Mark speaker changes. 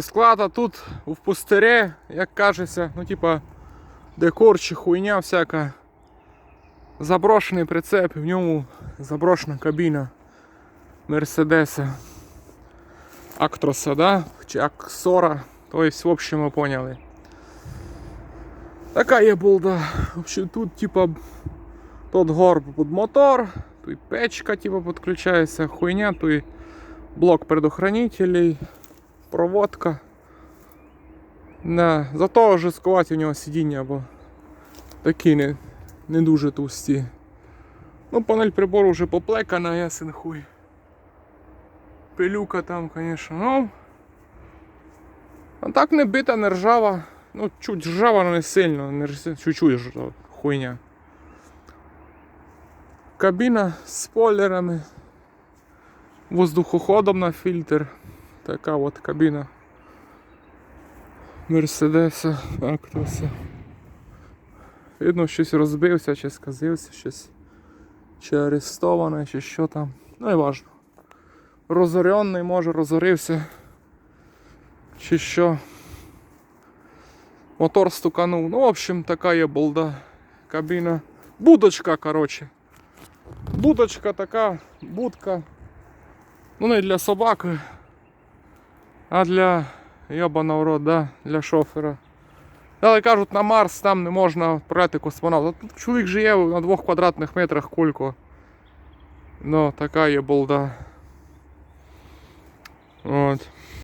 Speaker 1: Склад, а тут в пустирі, як кажеться, ну типа декор чи хуйня всяка. Заброшений прицеп, в ньому заброшена кабіна Мерседеса. Актроса, да? Чи Аксора. Тобто, в общем, ми поняли. Така є булда. Вообще тут типа тот горб під мотор, тут печка типа підключається, хуйня, тут блок предохранителей, проводка. Да. Зато жорсткуваті у нього сидіння, бо такі не, не дуже товсті. Ну, панель прибору вже поплекана, ясен хуй. Пилюка там, звісно. Ну, а так не бита, не ржава. Ну, чуть ржава, але не сильно, не рж- чуть-чуть ржава, хуйня. Кабіна з спойлерами. Воздухоходом на фільтр. Така от кабіна. Мерседеса, Актроса. Видно, щось розбився, чи сказився, щось. Чи арестоване, чи що там. Ну і важно. Розоренний, може, розорився. Чи що. Мотор стуканув. Ну, в общем, така є болда. Кабіна. Будочка, коротше. Будочка така, будка. Ну не для собаки, а для йобаного рот, да, для шофера. Але кажуть, на Марс там не можна відправляти космонавта. Тут чоловік живе на двох квадратних метрах кулько. Ну, така є болда. От.